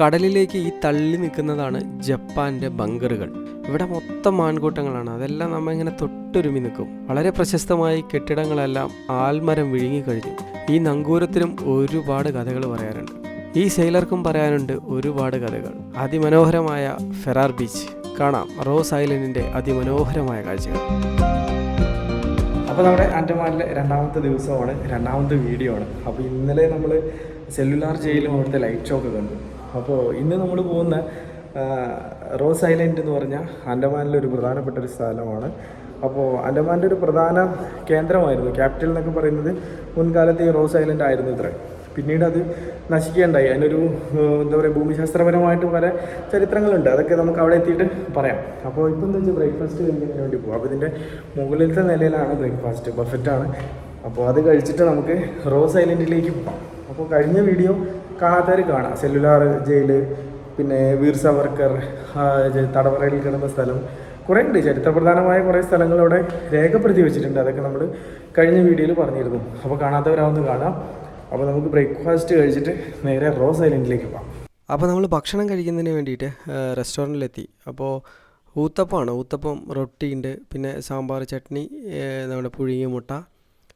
കടലിലേക്ക് ഈ തള്ളി നിൽക്കുന്നതാണ് ജപ്പാന്റെ ബങ്കറുകൾ. ഇവിടെ മൊത്തം മാൻകൂട്ടങ്ങളാണ്. അതെല്ലാം നമ്മൾ ഇങ്ങനെ തൊട്ടൊരുമി നിൽക്കും. വളരെ പ്രശസ്തമായ കെട്ടിടങ്ങളെല്ലാം ആൽമരം വിഴുങ്ങിക്കഴിഞ്ഞു ഈ നങ്കൂരത്തിനും ഒരുപാട് കഥകൾ പറയാറുണ്ട് ഈ സെയിലർക്കും പറയാനുണ്ട് ഒരുപാട് കഥകൾ. അതിമനോഹരമായ ഫെറാർ ബീച്ച്. കാണാം. റോസ് ഐലൻഡിന്റെ അതിമനോഹരമായ കാഴ്ചകൾ. അപ്പോൾ നമ്മുടെ ആൻഡമാനിലെ രണ്ടാമത്തെ ദിവസമാണ് രണ്ടാമത്തെ വീഡിയോ ആണ്. അപ്പോൾ ഇന്നലെ നമ്മൾ സെല്ലുലാർ ജയിലും അവിടുത്തെ ലൈറ്റ് ഷോ ഒക്കെ കണ്ടു. അപ്പോൾ ഇന്ന് നമ്മൾ പോകുന്ന റോസ് ഐലൻഡ് എന്ന് പറഞ്ഞാൽ ആൻഡമാനിലെ ഒരു പ്രധാനപ്പെട്ട ഒരു സ്ഥലമാണ്. അപ്പോൾ ആൻഡമാന്റെ ഒരു പ്രധാന കേന്ദ്രമായിരുന്നു. ക്യാപിറ്റൽ എന്നൊക്കെ പറയുന്നത് മുൻകാലത്ത് ഈ റോസ് ഐലൻഡ് ആയിരുന്നു ഇത്ര. പിന്നീട് അത് നശിക്കുകയുണ്ടായി അതിനൊരു എന്താ പറയുക ഭൂമിശാസ്ത്രപരമായിട്ട് പല ചരിത്രങ്ങളുണ്ട്. അതൊക്കെ നമുക്ക് അവിടെ എത്തിയിട്ട് പറയാം. അപ്പോൾ ഇപ്പോൾ എന്താ വെച്ചാൽ ബ്രേക്ക്ഫാസ്റ്റ് കഴിക്കുന്നതിന് വേണ്ടി പോകും അപ്പോൾ ഇതിന്റെ മുകളിലത്തെ നിലയിലാണ് ബ്രേക്ക്ഫാസ്റ്റ് ബഫറ്റാണ്. അപ്പോൾ അത് കഴിച്ചിട്ട് നമുക്ക് റോസ് ഐലൻഡിലേക്ക് പോകാം അപ്പോൾ കഴിഞ്ഞ വീഡിയോ കാണാത്തവർ കാണാം. സെല്ലുലാർ ജയിൽ പിന്നെ വീർ സവർക്കർ തടവറയിൽ കിടന്ന സ്ഥലം. കുറേ ഉണ്ട്. ചരിത്രപ്രധാനമായ കുറേ സ്ഥലങ്ങൾ അവിടെ രേഖപ്പെടുത്തി വെച്ചിട്ടുണ്ട്. അതൊക്കെ നമ്മൾ കഴിഞ്ഞ വീഡിയോയിൽ പറഞ്ഞിരുന്നു. അപ്പോൾ കാണാത്തവരാവുന്ന കാണാം. അപ്പോൾ നമുക്ക് ബ്രേക്ക്ഫാസ്റ്റ് കഴിച്ചിട്ട് നേരെ റോസ് ഐലൻഡിലേക്ക് പോകാം അപ്പോൾ നമ്മൾ ഭക്ഷണം കഴിക്കുന്നതിന് വേണ്ടിയിട്ട് റെസ്റ്റോറന്റിലെത്തി അപ്പോൾ ഊത്തപ്പമാണ്. ഊത്തപ്പം റൊട്ടിയുണ്ട്. പിന്നെ സാമ്പാർ ചട്നി നമ്മുടെ പുഴുങ്ങിയ മുട്ട.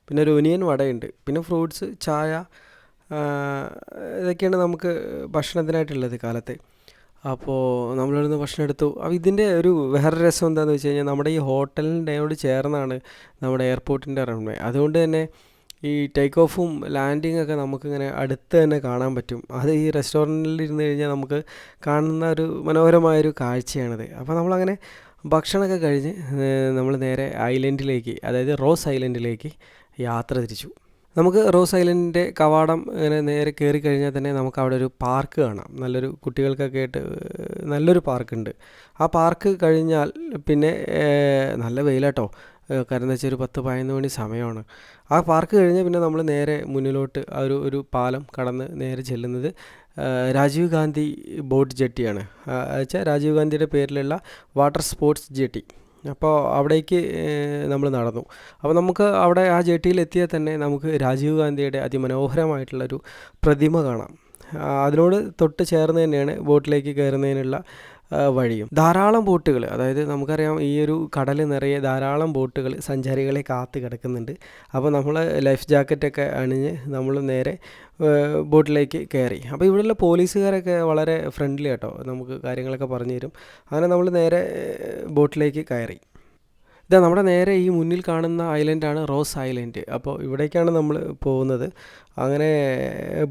പിന്നെ ഒരു ഒനിയൻ വടയുണ്ട്. പിന്നെ ഫ്രൂട്ട്സ് ചായ ഇതൊക്കെയാണ് നമുക്ക് ഭക്ഷണത്തിനായിട്ടുള്ളത് കാലത്ത്. അപ്പോൾ നമ്മളിവിടുന്ന് ഭക്ഷണം എടുത്തു. അപ്പോൾ ഇതിന്റെ ഒരു വേറെ രസം എന്താണെന്ന് വെച്ച് കഴിഞ്ഞാൽ നമ്മുടെ ഈ ഹോട്ടലിന്റെയോട് ചേർന്നാണ് നമ്മുടെ എയർപോർട്ടിന്റെ റൺവേ. അതുകൊണ്ട് തന്നെ ഈ ടേക്ക് ഓഫും ലാൻഡിങ് ഒക്കെ നമുക്കിങ്ങനെ അടുത്ത് തന്നെ കാണാൻ പറ്റും. അത് ഈ റെസ്റ്റോറന്റിൽ ഇരുന്ന് കഴിഞ്ഞാൽ നമുക്ക് കാണുന്ന ഒരു മനോഹരമായൊരു കാഴ്ചയാണിത്. അപ്പോൾ നമ്മളങ്ങനെ ഭക്ഷണമൊക്കെ കഴിഞ്ഞ് നമ്മൾ നേരെ ഐലൻഡിലേക്ക് അതായത് റോസ് ഐലൻഡിലേക്ക് യാത്ര തിരിച്ചു. നമുക്ക് റോസ് ഐലൻഡിന്റെ കവാടം ഇങ്ങനെ നേരെ കയറി കഴിഞ്ഞാൽ തന്നെ നമുക്ക് അവിടെ ഒരു പാർക്ക് കാണാം. നല്ലൊരു കുട്ടികൾക്കൊക്കെ ആയിട്ട് നല്ലൊരു പാർക്കുണ്ട്. ആ പാർക്ക് കഴിഞ്ഞാൽ പിന്നെ നല്ല വെയിലാട്ടോ. കാരണം എന്താ വെച്ചാൽ ഒരു പത്ത് പതിനൊന്ന് മണി സമയമാണ്. ആ പാർക്ക് കഴിഞ്ഞാൽ പിന്നെ നമ്മൾ നേരെ മുന്നിലോട്ട് ആ ഒരു ഒരു പാലം കടന്ന് നേരെ ചെല്ലുന്നത് രാജീവ് ഗാന്ധി ബോട്ട് ജെട്ടിയാണ്. വെച്ചാൽ രാജീവ് ഗാന്ധിയുടെ പേരിലുള്ള വാട്ടർ സ്പോർട്സ് ജെട്ടി. അപ്പോൾ അവിടേക്ക് നമ്മൾ നടന്നു. അപ്പോൾ നമുക്ക് അവിടെ ആ ജെട്ടിയിൽ എത്തിയാൽ തന്നെ നമുക്ക് രാജീവ് ഗാന്ധിയുടെ അതിമനോഹരമായിട്ടുള്ളൊരു പ്രതിമ കാണാം. അതിനോട് തൊട്ട് ചേർന്ന് തന്നെയാണ് ബോട്ടിലേക്ക് കയറുന്നതിനുള്ള വഴിയും. ധാരാളം ബോട്ടുകൾ അതായത് നമുക്കറിയാം ഈ ഒരു കടൽ നിറയെ ധാരാളം ബോട്ടുകൾ സഞ്ചാരികളെ കാത്തു കിടക്കുന്നുണ്ട്. അപ്പോൾ നമ്മൾ ലൈഫ് ജാക്കറ്റൊക്കെ അണിഞ്ഞ് നമ്മൾ നേരെ ബോട്ടിലേക്ക് കയറി. അപ്പോൾ ഇവിടെയുള്ള പോലീസുകാരൊക്കെ വളരെ ഫ്രണ്ട്ലി ആട്ടോ നമുക്ക് കാര്യങ്ങളൊക്കെ പറഞ്ഞു തരും. അങ്ങനെ നമ്മൾ നേരെ ബോട്ടിലേക്ക് കയറി. ഇതാ നമ്മുടെ നേരെ ഈ മുന്നിൽ കാണുന്ന ഐലൻഡാണ് റോസ് ഐലൻഡ് അപ്പോൾ ഇവിടേക്കാണ് നമ്മൾ പോകുന്നത്. അങ്ങനെ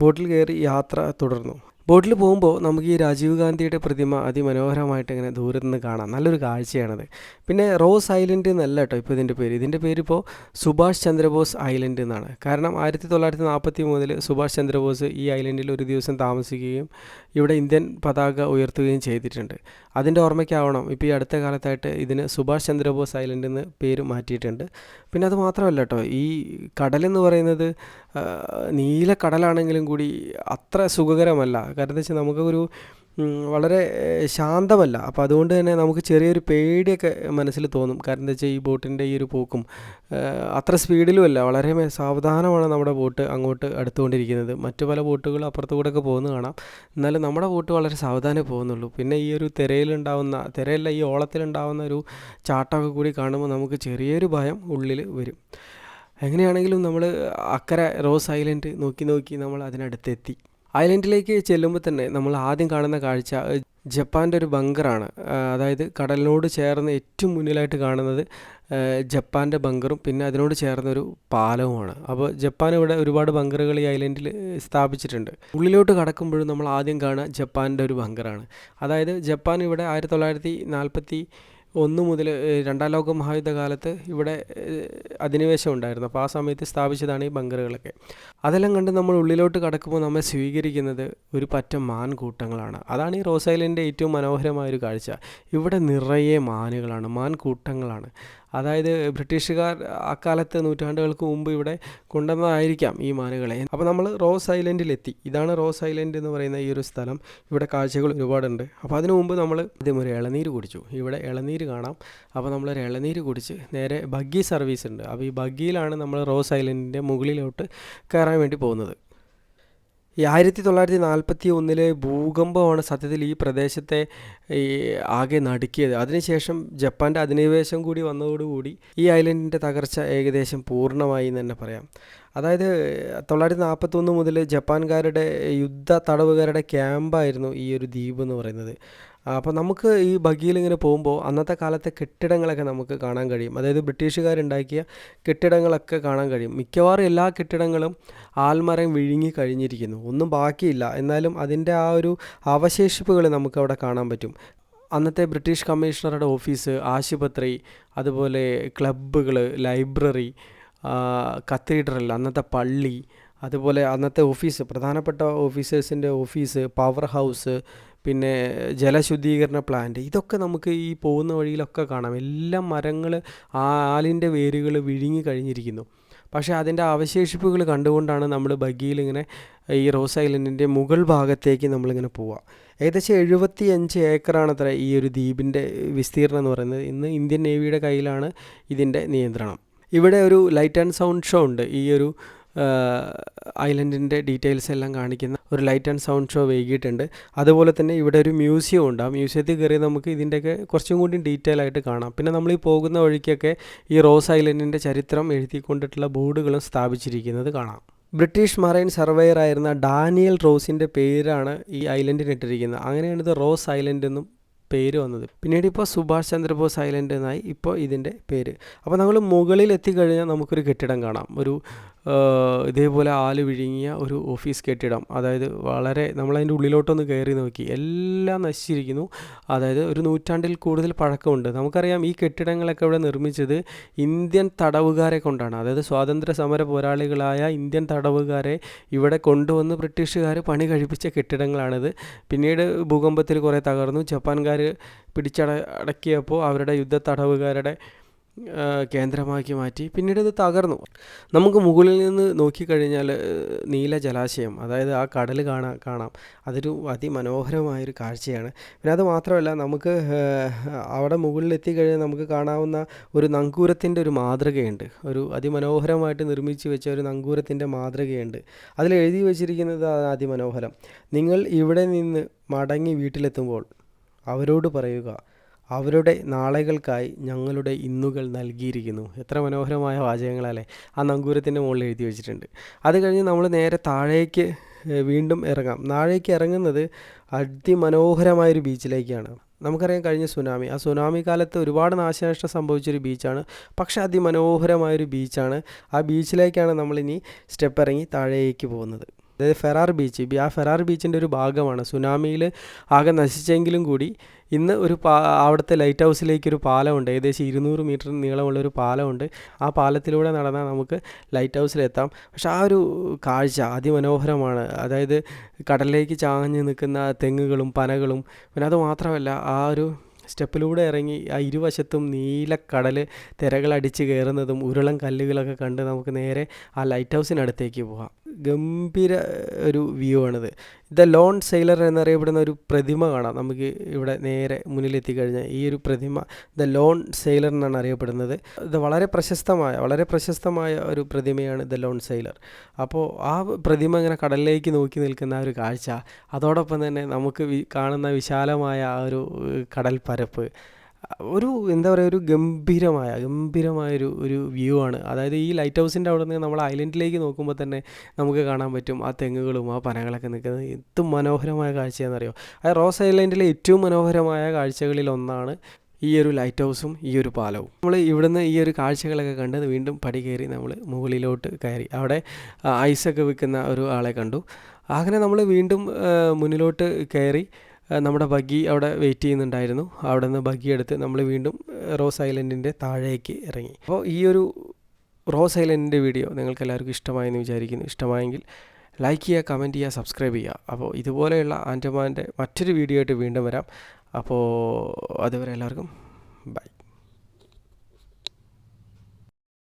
ബോട്ടിൽ കയറി യാത്ര തുടർന്നു. ബോട്ടിൽ പോകുമ്പോൾ നമുക്ക് ഈ രാജീവ് ഗാന്ധിയുടെ പ്രതിമ അതിമനോഹരമായിട്ട് ഇങ്ങനെ ദൂരത്തു നിന്ന് കാണാം. നല്ലൊരു കാഴ്ചയാണത്. പിന്നെ റോസ് ഐലൻഡ് എന്നല്ല കേട്ടോ ഇപ്പോൾ ഇതിന്റെ പേര്. ഇതിന്റെ പേരിപ്പോൾ സുഭാഷ് ചന്ദ്രബോസ് ഐലൻഡ് എന്നാണ്. കാരണം ആയിരത്തി തൊള്ളായിരത്തി നാൽപ്പത്തി മൂന്നിൽ സുഭാഷ് ചന്ദ്രബോസ് ഈ ഐലൻഡിൽ ഒരു ദിവസം താമസിക്കുകയും ഇവിടെ ഇന്ത്യൻ പതാക ഉയർത്തുകയും ചെയ്തിട്ടുണ്ട്. അതിന്റെ ഓർമ്മയ്ക്കാവണം. ഇപ്പോൾ ഈ അടുത്ത കാലത്തായിട്ട് ഇതിന് സുഭാഷ് ചന്ദ്രബോസ് ഐലൻഡ് എന്ന് പേര് മാറ്റിയിട്ടുണ്ട്. പിന്നെ അത് മാത്രമല്ല കേട്ടോ ഈ കടലെന്ന് പറയുന്നത് നീല കടലാണെങ്കിലും കൂടി അത്ര സുഖകരമല്ല. കാരണം എന്താ വെച്ചാൽ നമുക്കൊരു വളരെ ശാന്തമല്ല. അപ്പോൾ അതുകൊണ്ട് തന്നെ നമുക്ക് ചെറിയൊരു പേടിയൊക്കെ മനസ്സിൽ തോന്നും. കാരണം എന്താ വെച്ചാൽ ഈ ബോട്ടിന്റെ ഈ ഒരു പോക്കും അത്ര സ്പീഡിലും അല്ല വളരെ സാവധാനമാണ് നമ്മുടെ ബോട്ട് അങ്ങോട്ട് അടുത്തുകൊണ്ടിരിക്കുന്നത്. മറ്റു പല ബോട്ടുകളും അപ്പുറത്തു കൂടെ ഒക്കെ പോകുന്നത് കാണാം. എന്നാലും നമ്മുടെ ബോട്ട് വളരെ സാവധാനമേ പോകുന്നുള്ളൂ. പിന്നെ ഈ ഒരു തിരയിലുണ്ടാവുന്ന തിരയല്ല ഈ ഓളത്തിലുണ്ടാവുന്ന ഒരു ചാട്ടമൊക്കെ കൂടി കാണുമ്പോൾ നമുക്ക് ചെറിയൊരു ഭയം ഉള്ളിൽ വരും. എങ്ങനെയാണെങ്കിലും നമ്മൾ അക്കരെ റോസ് ഐലൻഡ് നോക്കി നോക്കി നമ്മൾ അതിനടുത്തെത്തി. ഐലൻഡിലേക്ക് ചെല്ലുമ്പോൾ തന്നെ നമ്മൾ ആദ്യം കാണുന്ന കാഴ്ച ജപ്പാന്റെ ഒരു ബങ്കറാണ്. അതായത് കടലിനോട് ചേർന്ന് ഏറ്റവും മുന്നിലായിട്ട് കാണുന്നത് ജപ്പാന്റെ ബങ്കറും പിന്നെ അതിനോട് ചേർന്നൊരു പാലവുമാണ്. അപ്പോൾ ജപ്പാൻ ഇവിടെ ഒരുപാട് ബങ്കറുകൾ ഈ ഐലൻഡിൽ സ്ഥാപിച്ചിട്ടുണ്ട്. ഉള്ളിലോട്ട് കടക്കുമ്പോഴും നമ്മൾ ആദ്യം കാണുക ജപ്പാന്റെ ഒരു ബങ്കറാണ്. അതായത് ജപ്പാൻ ഇവിടെ ആയിരത്തി തൊള്ളായിരത്തി നാൽപ്പത്തി ഒന്ന് മുതൽ രണ്ടാം ലോക മഹായുദ്ധ കാലത്ത് ഇവിടെ അധിനിവേശം ഉണ്ടായിരുന്നു. അപ്പോൾ ആ സമയത്ത് സ്ഥാപിച്ചതാണ് ഈ ബങ്കറുകളൊക്കെ അതെല്ലാം കണ്ട് നമ്മൾ ഉള്ളിലോട്ട് കടക്കുമ്പോൾ നമ്മെ സ്വീകരിക്കുന്നത് ഒരു പറ്റം മാൻകൂട്ടങ്ങളാണ്. അതാണ് ഈ റോസ് ഐലൻഡിന്റെ ഏറ്റവും മനോഹരമായ ഒരു കാഴ്ച. ഇവിടെ നിറയെ മാനുകളാണ് മാൻകൂട്ടങ്ങളാണ്. അതായത് ബ്രിട്ടീഷുകാർ അക്കാലത്ത് നൂറ്റാണ്ടുകൾക്ക് മുമ്പ് ഇവിടെ കൊണ്ടുവന്നതായിരിക്കാം ഈ മാനുകളെ. അപ്പോൾ നമ്മൾ റോസ് ഐലൻഡിലെത്തി. ഇതാണ് റോസ് ഐലൻഡ് എന്ന് പറയുന്ന ഈ ഒരു സ്ഥലം. ഇവിടെ കാഴ്ചകൾ ഒരുപാടുണ്ട്. അപ്പോൾ അതിനു മുമ്പ് നമ്മൾ ആദ്യം ഒരു ഇളനീര് കുടിച്ചു. ഇവിടെ ഇളനീര് കാണാം. അപ്പോൾ നമ്മളൊരു ഇളനീര് കുടിച്ച് നേരെ ബഗ്ഗി സർവീസ് ഉണ്ട്. അപ്പോൾ ഈ ബഗ്ഗിയിലാണ് നമ്മൾ റോസ് ഐലൻഡിന്റെ മുകളിലോട്ട് കയറാൻ വേണ്ടി പോകുന്നത്. ഈ ആയിരത്തി തൊള്ളായിരത്തി നാൽപ്പത്തി ഒന്നിലെ ഭൂകമ്പമാണ് സത്യത്തിൽ ഈ പ്രദേശത്തെ ഈ ആകെ നടുക്കിയത്. അതിനുശേഷം ജപ്പാന്റെ അധിനിവേശം കൂടി വന്നതോടുകൂടി ഈ ഐലൻഡിന്റെ തകർച്ച ഏകദേശം പൂർണമായി എന്ന് തന്നെ പറയാം. അതായത് തൊള്ളായിരത്തി നാൽപ്പത്തൊന്ന് മുതൽ ജപ്പാൻകാരുടെ യുദ്ധ തടവുകാരുടെ ക്യാമ്പായിരുന്നു ഈ ഒരു ദ്വീപ് എന്ന് പറയുന്നത്. അപ്പോൾ നമുക്ക് ഈ ബഗിയിൽ ഇങ്ങനെ പോകുമ്പോൾ അന്നത്തെ കാലത്തെ കെട്ടിടങ്ങളൊക്കെ നമുക്ക് കാണാൻ കഴിയും. അതായത് ബ്രിട്ടീഷുകാരുണ്ടാക്കിയ കെട്ടിടങ്ങളൊക്കെ കാണാൻ കഴിയും. മിക്കവാറും എല്ലാ കെട്ടിടങ്ങളും ആൽമരം വിഴുങ്ങി കഴിഞ്ഞിരിക്കുന്നു. ഒന്നും ബാക്കിയില്ല. എന്നാലും അതിന്റെ ആ ഒരു അവശേഷിപ്പുകൾ നമുക്കവിടെ കാണാൻ പറ്റും. അന്നത്തെ ബ്രിട്ടീഷ് കമ്മീഷണറുടെ ഓഫീസ് ആശുപത്രി അതുപോലെ ക്ലബ്ബുകൾ ലൈബ്രറി കത്തീഡ്രൽ അന്നത്തെ പള്ളി അതുപോലെ അന്നത്തെ ഓഫീസ് പ്രധാനപ്പെട്ട ഓഫീസേഴ്സിന്റെ ഓഫീസ് പവർ ഹൗസ് പിന്നെ ജലശുദ്ധീകരണ പ്ലാന്റ് ഇതൊക്കെ നമുക്ക് ഈ പോകുന്ന വഴിയിലൊക്കെ കാണാം. എല്ലാം മരങ്ങൾ ആ ആലിന്റെ വേരുകൾ വിഴുങ്ങി കഴിഞ്ഞിരിക്കുന്നു. പക്ഷേ അതിന്റെ അവശേഷിപ്പുകൾ കണ്ടുകൊണ്ടാണ് നമ്മൾ ബഗ്ഗിയിൽ ഇങ്ങനെ ഈ റോസ് ഐലൻഡിന്റെ മുകൾ ഭാഗത്തേക്ക് നമ്മളിങ്ങനെ പോവുക ഏകദേശം എഴുപത്തി അഞ്ച് ഏക്കറാണ് അത്ര ഈ ഒരു ദ്വീപിന്റെ വിസ്തീർണം എന്ന് പറയുന്നത്. ഇന്ന് ഇന്ത്യൻ നേവിയുടെ കയ്യിലാണ് ഇതിന്റെ നിയന്ത്രണം. ഇവിടെ ഒരു ലൈറ്റ് ആൻഡ് സൗണ്ട് ഷോ ഉണ്ട്. ഈ ഒരു ഐലൻഡിന്റെ ഡീറ്റെയിൽസ് എല്ലാം കാണിക്കുന്ന ഒരു ലൈറ്റ് ആൻഡ് സൗണ്ട് ഷോ വൈകിട്ടുണ്ട് അതുപോലെ തന്നെ ഇവിടെ ഒരു മ്യൂസിയം ഉണ്ട്. ആ മ്യൂസിയത്തിൽ കയറി നമുക്ക് ഇതിന്റെയൊക്കെ കുറച്ചും കൂടി ഡീറ്റെയിൽ ആയിട്ട് കാണാം. പിന്നെ നമ്മൾ ഈ പോകുന്ന വഴിക്കൊക്കെ ഈ റോസ് ഐലൻഡിന്റെ ചരിത്രം എഴുതിക്കൊണ്ടിട്ടുള്ള ബോർഡുകളും സ്ഥാപിച്ചിരിക്കുന്നത് കാണാം. ബ്രിട്ടീഷ് മറൈൻ സർവേയർ ആയിരുന്ന ഡാനിയൽ റോസിന്റെ പേരാണ് ഈ ഐലൻഡിന് ഇട്ടിരിക്കുന്നത് അങ്ങനെയാണ് റോസ് ഐലൻഡ് എന്നും പേര് വന്നത്. പിന്നീട് ഇപ്പോൾ സുഭാഷ് ചന്ദ്രബോസ് ഐലൻഡ് എന്നായി ഇപ്പോൾ ഇതിന്റെ പേര്. അപ്പോൾ നമ്മൾ മുകളിൽ എത്തിക്കഴിഞ്ഞാൽ നമുക്കൊരു കെട്ടിടം കാണാം. ഒരു ഇതേപോലെ ആൽ വിഴുങ്ങിയ ഒരു ഓഫീസ് കെട്ടിടം. അതായത് വളരെ നമ്മളതിന്റെ ഉള്ളിലോട്ടൊന്ന് കയറി നോക്കി. എല്ലാം നശിച്ചിരിക്കുന്നു. അതായത് ഒരു നൂറ്റാണ്ടിൽ കൂടുതൽ പഴക്കമുണ്ട്. നമുക്കറിയാം ഈ കെട്ടിടങ്ങളൊക്കെ ഇവിടെ നിർമ്മിച്ചത് ഇന്ത്യൻ തടവുകാരെ കൊണ്ടാണ്. അതായത് സ്വാതന്ത്ര്യ സമര പോരാളികളായ ഇന്ത്യൻ തടവുകാരെ ഇവിടെ കൊണ്ടുവന്ന് ബ്രിട്ടീഷുകാർ പണി കഴിപ്പിച്ച കെട്ടിടങ്ങളാണിത്. പിന്നീട് ഭൂകമ്പത്തിൽ കുറേ തകർന്നു. ജപ്പാൻകാർ പിടിച്ചട അടക്കിയപ്പോൾ അവരുടെ യുദ്ധ തടവുകാരുടെ കേന്ദ്രമാക്കി മാറ്റി. പിന്നീട് ഇത് തകർന്നു. നമുക്ക് മുകളിൽ നിന്ന് നോക്കിക്കഴിഞ്ഞാൽ നീല ജലാശയം അതായത് ആ കടൽ കാണാൻ കാണാം. അതൊരു അതിമനോഹരമായൊരു കാഴ്ചയാണ്. പിന്നെ അത് മാത്രമല്ല നമുക്ക് അവിടെ മുകളിൽ എത്തിക്കഴിഞ്ഞാൽ നമുക്ക് കാണാവുന്ന ഒരു നങ്കൂരത്തിന്റെ ഒരു മാതൃകയുണ്ട്. ഒരു അതിമനോഹരമായിട്ട് നിർമ്മിച്ചു വെച്ച ഒരു നങ്കൂരത്തിന്റെ മാതൃകയുണ്ട്. അതിൽ എഴുതി വച്ചിരിക്കുന്നത് അതിമനോഹരം. നിങ്ങൾ ഇവിടെ നിന്ന് മടങ്ങി വീട്ടിലെത്തുമ്പോൾ അവരോട് പറയുക അവരുടെ നാളെകൾക്കായി ഞങ്ങളുടെ ഇന്നുകൾ നൽകിയിരിക്കുന്നു. എത്ര മനോഹരമായ വാചകങ്ങളല്ലേ ആ നങ്കൂരത്തിന്റെ മുകളിൽ എഴുതി വെച്ചിട്ടുണ്ട്. അത് കഴിഞ്ഞ് നമ്മൾ നേരെ താഴേക്ക് വീണ്ടും ഇറങ്ങാം. താഴേക്ക് ഇറങ്ങുന്നത് അതിമനോഹരമായൊരു ബീച്ചിലേക്കാണ്. നമുക്കറിയാം കഴിഞ്ഞ സുനാമി. ആ സുനാമി കാലത്ത് ഒരുപാട് നാശനഷ്ടം സംഭവിച്ചൊരു ബീച്ചാണ്. പക്ഷേ അതിമനോഹരമായൊരു ബീച്ചാണ്. ആ ബീച്ചിലേക്കാണ് നമ്മളിനി സ്റ്റെപ്പ് ഇറങ്ങി താഴേക്ക് പോകുന്നത്. അതായത് ഫെറാർ ബീച്ച് ആ ഫെറാർ ബീച്ചിന്റെ ഒരു ഭാഗമാണ്. സുനാമിയിൽ ആകെ നശിച്ചെങ്കിലും കൂടി ഇന്ന് ഒരു പാ അവിടുത്തെ ലൈറ്റ് ഹൗസിലേക്കൊരു പാലമുണ്ട്. ഏകദേശം ഇരുന്നൂറ് മീറ്റർ നീളമുള്ള ഒരു പാലമുണ്ട്. ആ പാലത്തിലൂടെ നടന്നാൽ നമുക്ക് ലൈറ്റ് ഹൗസിലെത്താം പക്ഷെ ആ ഒരു കാഴ്ച അതിമനോഹരമാണ്. അതായത് കടലിലേക്ക് ചാഞ്ഞ് നിൽക്കുന്ന തെങ്ങുകളും പനകളും പിന്നെ അത് മാത്രമല്ല ആ ഒരു സ്റ്റെപ്പിലൂടെ ഇറങ്ങി ആ ഇരുവശത്തും നീല നീലക്കടൽ തിരകളടിച്ച് കയറുന്നതും ഉരുളം കല്ലുകളൊക്കെ കണ്ട് നമുക്ക് നേരെ ആ ലൈറ്റ് ഹൗസിനടുത്തേക്ക് പോകാം. ഗംഭീര ഒരു വ്യൂ ആണിത്. ദ ലോൺ സെയിലർ എന്നറിയപ്പെടുന്ന ഒരു പ്രതിമ കാണാം. നമുക്ക് ഇവിടെ നേരെ മുന്നിലെത്തി കഴിഞ്ഞാൽ ഈ ഒരു പ്രതിമ ദ ലോൺ സെയിലർ എന്നാണ് അറിയപ്പെടുന്നത്. ഇത് വളരെ പ്രശസ്തമായ വളരെ പ്രശസ്തമായ ഒരു പ്രതിമയാണ് ദ ലോൺ സെയിലർ. അപ്പോൾ ആ പ്രതിമ ഇങ്ങനെ കടലിലേക്ക് നോക്കി നിൽക്കുന്ന ആ ഒരു കാഴ്ച അതോടൊപ്പം തന്നെ നമുക്ക് കാണുന്ന വിശാലമായ ആ ഒരു കടൽ പരപ്പ് ഒരു എന്താ പറയുക ഒരു ഗംഭീരമായ ഗംഭീരമായൊരു ഒരു വ്യൂ ആണ്. അതായത് ഈ ലൈറ്റ് ഹൗസിന്റെ അവിടെ നിന്ന് നമ്മൾ ഐലൻഡിലേക്ക് നോക്കുമ്പോൾ തന്നെ നമുക്ക് കാണാൻ പറ്റും ആ തെങ്ങുകളും ആ പനകളൊക്കെ നിൽക്കുന്നത് ഏറ്റവും മനോഹരമായ കാഴ്ചയാണെന്നറിയോ? അത് റോസ് ഐലൻഡിലെ ഏറ്റവും മനോഹരമായ കാഴ്ചകളിൽ ഒന്നാണ് ഈ ഒരു ലൈറ്റ് ഹൗസും ഈ ഒരു പാലവും. നമ്മൾ ഇവിടുന്ന് ഈ ഒരു കാഴ്ചകളൊക്കെ കണ്ട് വീണ്ടും പടി കയറി നമ്മൾ മുകളിലോട്ട് കയറി. അവിടെ ഐസൊക്കെ വിൽക്കുന്ന ഒരു ആളെ കണ്ടു. അങ്ങനെ നമ്മൾ വീണ്ടും മുന്നിലോട്ട് കയറി. നമ്മുടെ ബഗ്ഗി അവിടെ വെയിറ്റ് ചെയ്യുന്നുണ്ടായിരുന്നു. അവിടെ നിന്ന് ബഗ്ഗി എടുത്ത് നമ്മൾ വീണ്ടും റോസ് ഐലൻഡിന്റെ താഴേക്ക് ഇറങ്ങി. അപ്പോൾ ഈ ഒരു റോസ് ഐലൻഡിന്റെ വീഡിയോ നിങ്ങൾക്ക് എല്ലാവർക്കും ഇഷ്ടമായെന്ന് വിചാരിക്കുന്നു. ഇഷ്ടമായെങ്കിൽ ലൈക്ക് ചെയ്യുക കമന്റ് ചെയ്യുക സബ്സ്ക്രൈബ് ചെയ്യുക. അപ്പോൾ ഇതുപോലെയുള്ള ആൻഡമാന്റെ മറ്റൊരു വീഡിയോ ആയിട്ട് വീണ്ടും വരാം. അപ്പോൾ അതുവരെ എല്ലാവർക്കും ബൈ